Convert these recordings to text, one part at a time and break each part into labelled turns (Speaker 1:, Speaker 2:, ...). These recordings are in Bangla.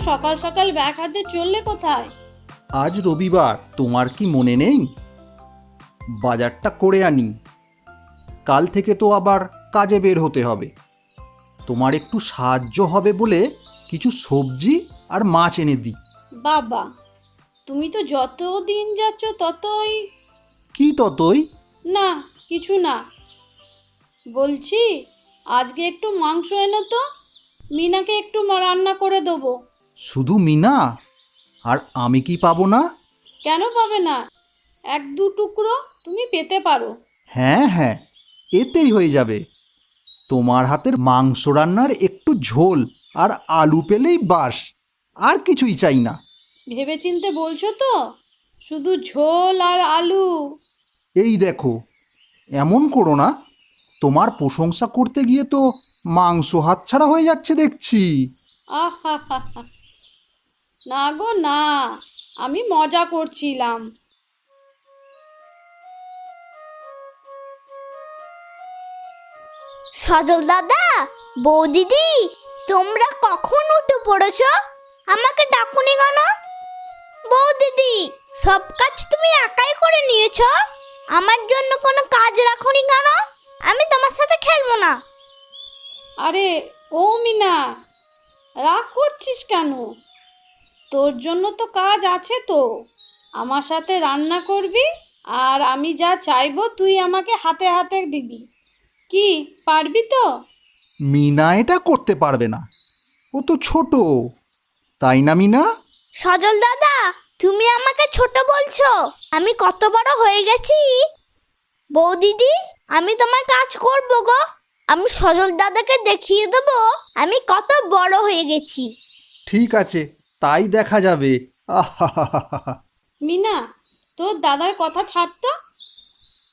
Speaker 1: সকাল সকাল ব্যাগ হাতে চললে কোথায়?
Speaker 2: আজ রবিবার তোমার কি মনে নেই? বাজারটা করে আনি। কাল থেকে তো আবার কাজে বের হতে হবে। তোমার একটু সাহায্য হবে বলে কিছু সবজি আর মাছ এনে দিই।
Speaker 1: বাবা তুমি তো যত দিন যাচ্ছ ততই
Speaker 2: কি ততই?
Speaker 1: না কিছু না। বলছি আজকে একটু মাংস এনো তো মিনাকে একটু রান্না করে দেবো।
Speaker 2: শুধু মিনা? আর আমি কি পাবো না?
Speaker 1: কেন পাবে না? এক দু টুকরো তুমি পেতে পারো।
Speaker 2: হ্যাঁ হ্যাঁ এতেই হয়ে যাবে। তোমার হাতের মাংস রান্নার একটু ঝোল আর আলু পেলেই বাস। আর কিছুই চাই না।
Speaker 1: ভেবেচিন্তে বলছো তো শুধু ঝোল আর আলু।
Speaker 2: এই দেখো এমন করো না। তোমার প্রশংসা করতে গিয়ে তো মাংস হাতছাড়া হয়ে যাচ্ছে দেখছি।
Speaker 1: আহা হা হা না গো না। আমি মজা করছিলাম।
Speaker 3: সজল দাদা বৌদিদি তোমরা কখন উঠে পড়েছো? আমাকে ডাকুনি কেন? বৌদিদি সব কাজ তুমি একাই করে নিয়েছো? আমার জন্য কোনো কাজ রাখোনি কেন? আমি তোমার সাথে খেলব না।
Speaker 1: আরে ও মিনা রাগ করছিস কেন? তোর জন্য তো কাজ আছে তো। আমার সাথে রান্না করবি আর আমি যা চাইব তুই আমাকে হাতে হাতে দিবি। কি পারবি তো?
Speaker 2: মিনা এটা করতে পারবে না। ও তো ছোট। তাই না মিনা?
Speaker 3: সজল দাদা তুমি আমাকে ছোট বলছো। আমি কত বড় হয়ে গেছি? বৌদিদি আমি তোমার কাজ করব গো। আমি সজল দাদাকে দেখিয়ে দেবো। আমি কত বড় হয়ে গেছি।
Speaker 2: ঠিক আছে তাই দেখা যাবে। আহা
Speaker 1: মিনা তোর দাদার কথা ছাড় তো।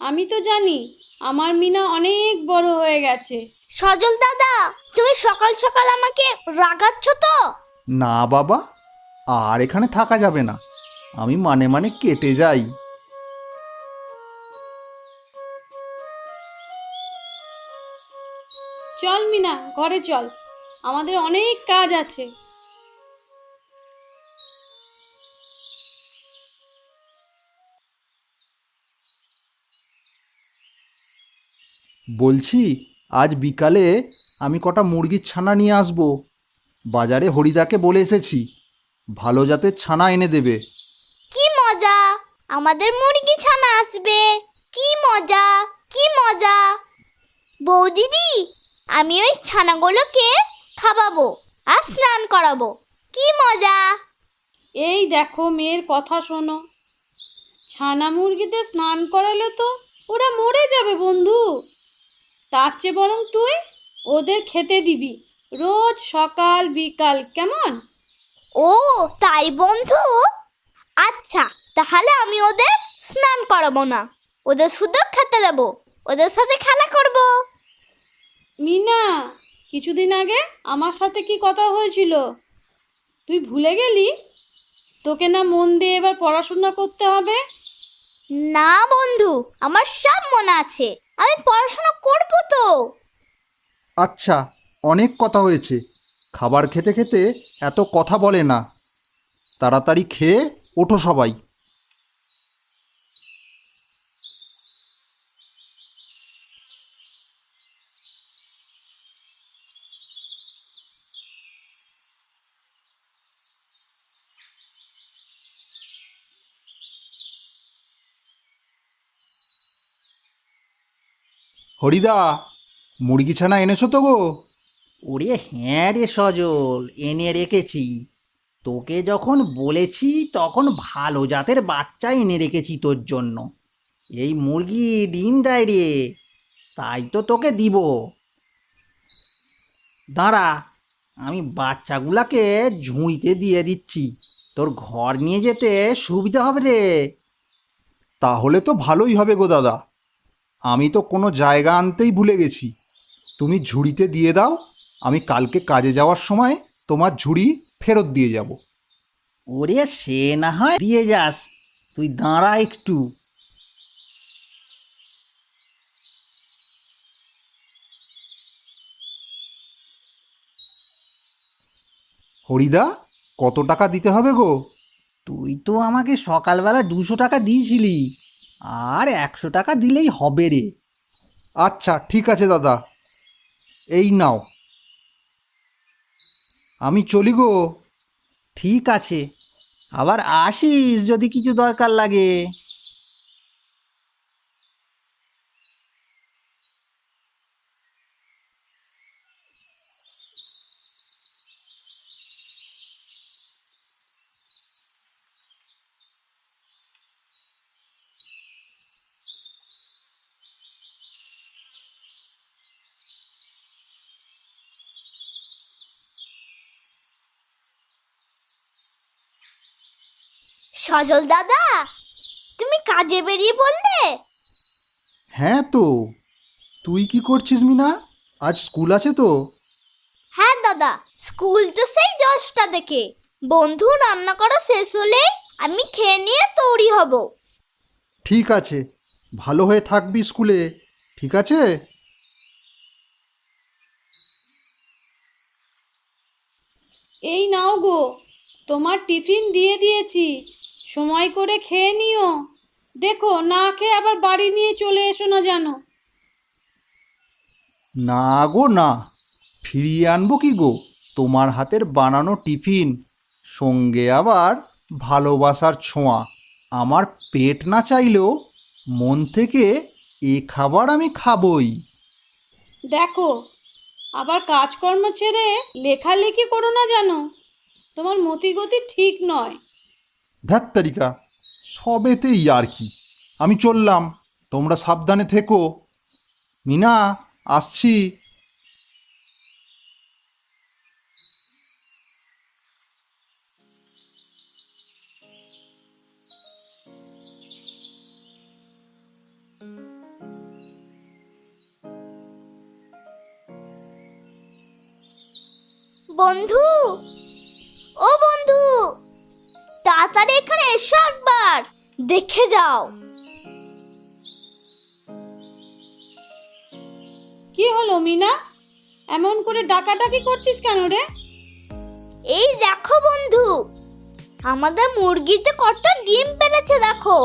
Speaker 1: আমি তো জানি আমার মিনা অনেক বড় হয়ে গেছে।
Speaker 3: সজল দাদা তুমি সকাল সকাল আমাকে রাগাচ্ছ তো?
Speaker 2: না বাবা আর এখানে থাকা যাবে না। আমি মানে মানে কেটে যাই।
Speaker 1: চল মিনা ঘরে চল। আমাদের অনেক কাজ আছে।
Speaker 2: বলছি আজ বিকালে আমি কটা মুরগির ছানা নিয়ে আসব। বাজারে হরিদাকে বলে এসেছি ভালো জাতের ছানা এনে দেবে।
Speaker 3: কি মজা আমাদের মুরগি ছানা আসবে। কি মজা কি মজা। বৌদিদি আমি ওই ছানাগুলোকে খাওয়াবো আর স্নান করাবো। কি মজা।
Speaker 1: এই দেখো মেয়ের কথা শোনো। ছানা মুরগিতে স্নান করালে তো ওরা মরে যাবে বন্ধু। তার চেয়ে বরং তুই ওদের খেতে দিবি। রোজ সকাল বিকাল কেমন?
Speaker 3: ও তাই বন্ধু? আচ্ছা তাহলে আমি ওদের স্নান করাবো না। ওদের শুধু খেতে দেবো। ওদের সাথে খেলা করব।
Speaker 1: মিনা কিছুদিন আগে আমার সাথে কি কথা হয়েছিল? তুই ভুলে গেলি? তোকে না মন দিয়ে এবার পড়াশোনা করতে হবে?
Speaker 3: না বন্ধু আমার সব মনে আছে। আমি পড়াশোনা করব তো।
Speaker 2: আচ্ছা অনেক কথা হয়েছে। খাবার খেতে খেতে এত কথা বলে না। তাড়াতাড়ি খেয়ে ওঠো সবাই। হরিদা মুরগি ছানা এনেছো তো গো?
Speaker 4: ওরে হ্যাঁ রে সজল এনে রেখেছি। তোকে যখন বলেছি তখন ভালো জাতের বাচ্চা এনে রেখেছি তোর জন্য। এই মুরগি ডিম দেয় রে তাই তো তোকে দিব। দাঁড়া আমি বাচ্চাগুলাকে ঝুঁইতে দিয়ে দিচ্ছি। তোর ঘর নিয়ে যেতে সুবিধা হবে রে।
Speaker 2: তাহলে তো ভালোই হবে গো দাদা। আমি তো কোনো জায়গা আনতেই ভুলে গেছি। তুমি ঝুড়িতে দিয়ে দাও আমি কালকে কাজে যাওয়ার সময় তোমার ঝুড়ি ফেরত দিয়ে যাব।
Speaker 4: ওরে সে না হয় দিয়ে যাস তুই দাঁড়া একটু।
Speaker 2: হরিদা কত টাকা দিতে হবে গো?
Speaker 4: তুই তো আমাকে সকালবেলা দুশো টাকা দিয়েছিলি। আর একশো টাকা দিলেই হবে রে।
Speaker 2: আচ্ছা ঠিক আছে দাদা। এই নাও। আমি চলি গো।
Speaker 4: ঠিক আছে। আবার আসিস যদি কিছু দরকার লাগে।
Speaker 3: সজল দাদা তুমি কাজে বেরিয়ে পড়লে?
Speaker 2: হ্যাঁ তো। তুই কি করছিস মিনা? আজ স্কুল আছে তো?
Speaker 3: হ্যাঁ দাদা স্কুল তো সেই দশটা থেকে বন্ধু রান্না করা শেষ হলে আমি খেয়ে নিয়ে তৈরি হব।
Speaker 2: ঠিক আছে ভালো হয়ে থাকবি স্কুলে ঠিক আছে?
Speaker 1: এই নাও গো তোমার টিফিন দিয়ে দিয়েছি। সময় করে খেয়ে নিও। দেখো না খেয়ে আবার বাড়ি নিয়ে চলে এসো না জানো
Speaker 2: না গো না। ফিরিয়ে আনব কি গো? তোমার হাতের বানানো টিফিন। সঙ্গে আবার ভালোবাসার ছোঁয়া। আমার পেট না চাইলেও মন থেকে এ খাবার আমি খাবই।
Speaker 1: দেখো আবার কাজকর্ম ছেড়ে লেখালেখি করো না জানো তোমার মতিগতি ঠিক নয়।
Speaker 2: ধ্যাত তারিকা সবেতেই আর কি আমি চললাম, তোমরা সাবধানে থেকো। মিনা, আসছি।
Speaker 3: বন্ধু? ও বন্ধু! তাড়াতাড়ি এখানে এসো একবার। দেখে যাও।
Speaker 1: কি হলো মিনা? এমন করে ডাকাডাকি করছিস কেন রে?
Speaker 3: এই দেখো বন্ধু আমাদের মুরগিতে কত ডিম পেরেছে দেখো।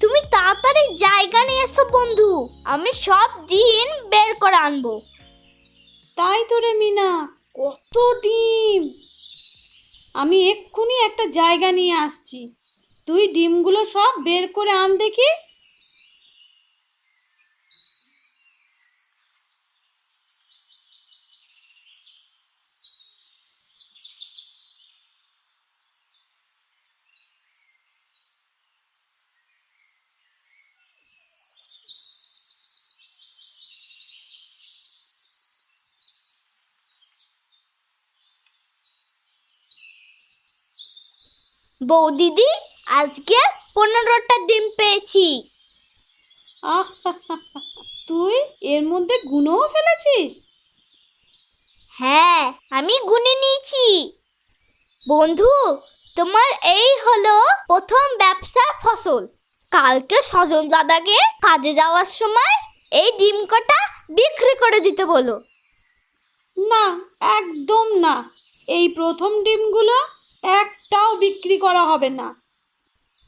Speaker 3: তুমি তাড়াতাড়ি জায়গা নিয়ে এসো বন্ধু আমি সব ডিম বের করে আনব।
Speaker 1: তাই তো রে মিনা কত ডিম? আমি এক্ষুনি একটা জায়গা নিয়ে আসছি। তুই ডিমগুলো সব বের করে আন দেখি।
Speaker 3: বৌদিদি আজকে পনেরোটা ডিম পেয়েছি।
Speaker 1: আহ তুই এর মধ্যে গুণও ফেলেছিস?
Speaker 3: হ্যাঁ আমি গুনে নিয়েছি। বন্ধু তোমার এই হলো প্রথম ব্যবসার ফসল। কালকে সজল দাদাকে কাজে যাওয়ার সময় এই ডিম কটা বিক্রি করে দিতে বলো।
Speaker 1: না একদম না। এই প্রথম ডিমগুলো একটাও বিক্রি করা হবে না।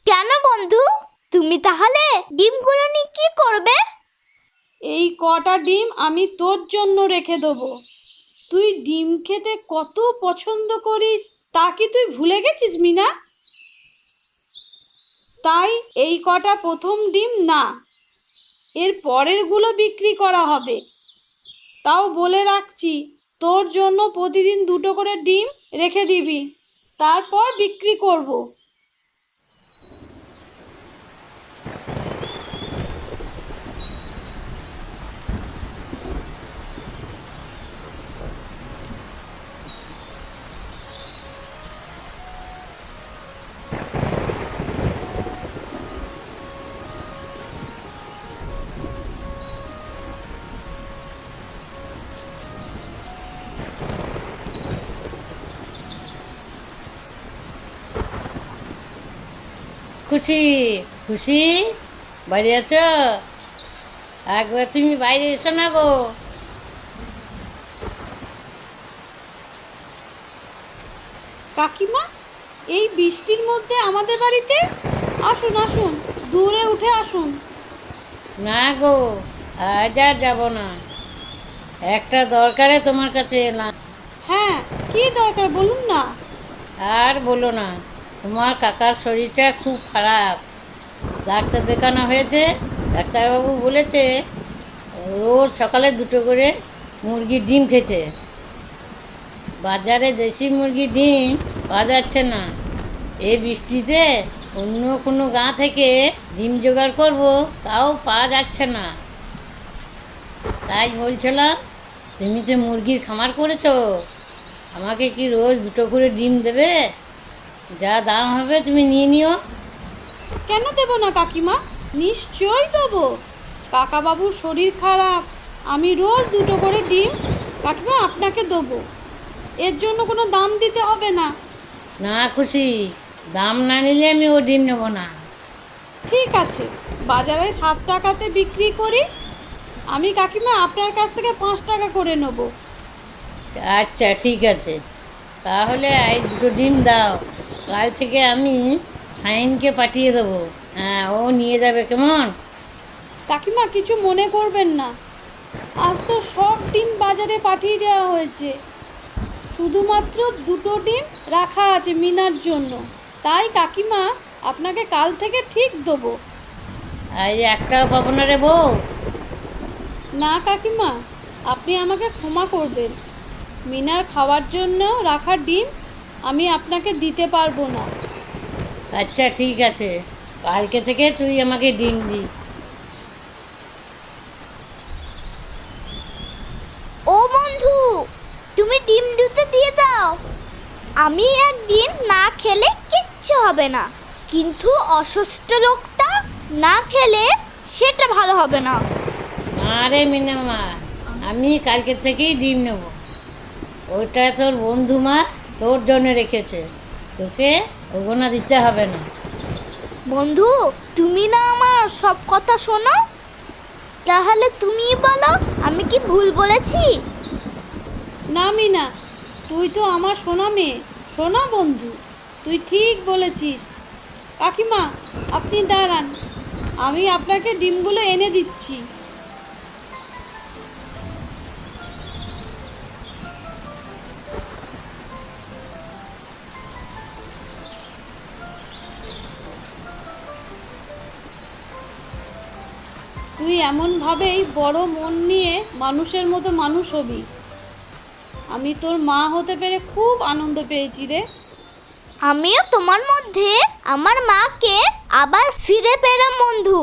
Speaker 3: কেন বন্ধু? তুমি তাহলে ডিমগুলো নিয়ে কি করবে?
Speaker 1: এই কটা ডিম আমি তোর জন্য রেখে দেবো। তুই ডিম খেতে কত পছন্দ করিস তা কি তুই ভুলে গেছিস মিনা? তাই এই কটা প্রথম ডিম না এর পরেরগুলো বিক্রি করা হবে। তাও বলে রাখছি তোর জন্য প্রতিদিন দুটো করে ডিম রেখে দিবি। তারপর বিক্রি করব।
Speaker 5: খুশি? খুশি? বাইরে আছো? একবার তুমি বাইরে এসো না গো।
Speaker 1: কাকিমা এই বৃষ্টির মধ্যে আমাদের বাড়িতে? আসুন আসুন দূরে উঠে আসুন।
Speaker 5: না গো আজ আর যাব না। একটা দরকারে তোমার কাছে এলাম।
Speaker 1: হ্যাঁ কি দরকার বলুন না।
Speaker 5: আর বলো না তোমার কাকার শরীরটা খুব খারাপ। ডাক্তার দেখানো হয়েছে, ডাক্তারবাবু বলেছে, রোজ সকালে দুটো করে মুরগির ডিম খেতে। বাজারে দেশি মুরগির ডিম পাওয়া যাচ্ছে না। এই বৃষ্টিতে অন্য কোনো গা থেকে ডিম জোগাড় করব, তাও পাওয়া যাচ্ছে না। তাই বলছিলাম, তুমি তো মুরগির খামার করেছ, আমাকে কি রোজ দুটো করে ডিম দেবে? যা দাম হবে তুমি নিয়ে নিও।
Speaker 1: কেন দেবো না কাকিমা? নিশ্চয়ই দেবো। কাকাবাবুর শরীর খারাপ। আমি রোজ দুটো করে ডিম। কাকিমা আপনাকে দেবো। এর জন্য কোনো দাম দিতে হবে না।
Speaker 5: না খুশি দাম না নিলে আমি ও ডিম নেব না।
Speaker 1: ঠিক আছে বাজারে সাত টাকাতে বিক্রি করি। আমি কাকিমা আপনার কাছ থেকে পাঁচ টাকা করে নেব।
Speaker 5: আচ্ছা ঠিক আছে। তাহলে এই দুটো ডিম দাও। কাল থেকে আমি সাইনকে পাঠিয়ে দেবো। হ্যাঁ ও নিয়ে যাবে কেমন?
Speaker 1: কাকিমা কিছু মনে করবেন না। আজ তো সব ডিম বাজারে পাঠিয়ে দেওয়া হয়েছে। শুধুমাত্র দুটো ডিম রাখা আছে মিনার জন্য। তাই কাকিমা আপনাকে কাল থেকে ঠিক দেবো।
Speaker 5: এই একটাও পাবো না রে বউ।
Speaker 1: না কাকিমা আপনি আমাকে ক্ষমা করবেন। মিনার খাওয়ার জন্য রাখা ডিম আমি আপনাকে দিতে পারব না।
Speaker 5: আচ্ছা ঠিক আছে। কালকে থেকে তুই আমাকে ডিম দিস।
Speaker 3: ও বন্ধু তুমি ডিম দুটো দিয়ে দাও। আমি একদিন না খেলে কিচ্ছু হবে না। কিন্তু অসুস্থ লোকটা না খেলে সেটা ভালো হবে না।
Speaker 5: আরে মিনামা আমি কালকে থেকেই ডিম নেব। ওটা তোর বন্ধু মা। তোর জন্য রেখেছে। তোকে ওগোনা দিতে হবে না।
Speaker 3: বন্ধু তুমি না আমার সব কথা শোনো? তাহলে তুমি বলো আমি কি ভুল বলেছি?
Speaker 1: না মিনা তুই তো আমার সোনা মেয়ে। সোনা বন্ধু তুই ঠিক বলেছিস। কাকিমা আপনি দাঁড়ান আমি আপনাকে ডিমগুলো এনে দিচ্ছি। তুই এমনভাবেই বড় মন নিয়ে মানুষের মতো মানুষ হবি। আমি তোর মা হতে পেরে খুব আনন্দ পেয়েছি রে।
Speaker 3: আমিও তোমার মধ্যে আমার মাকে আবার ফিরে পেলাম, বন্ধু।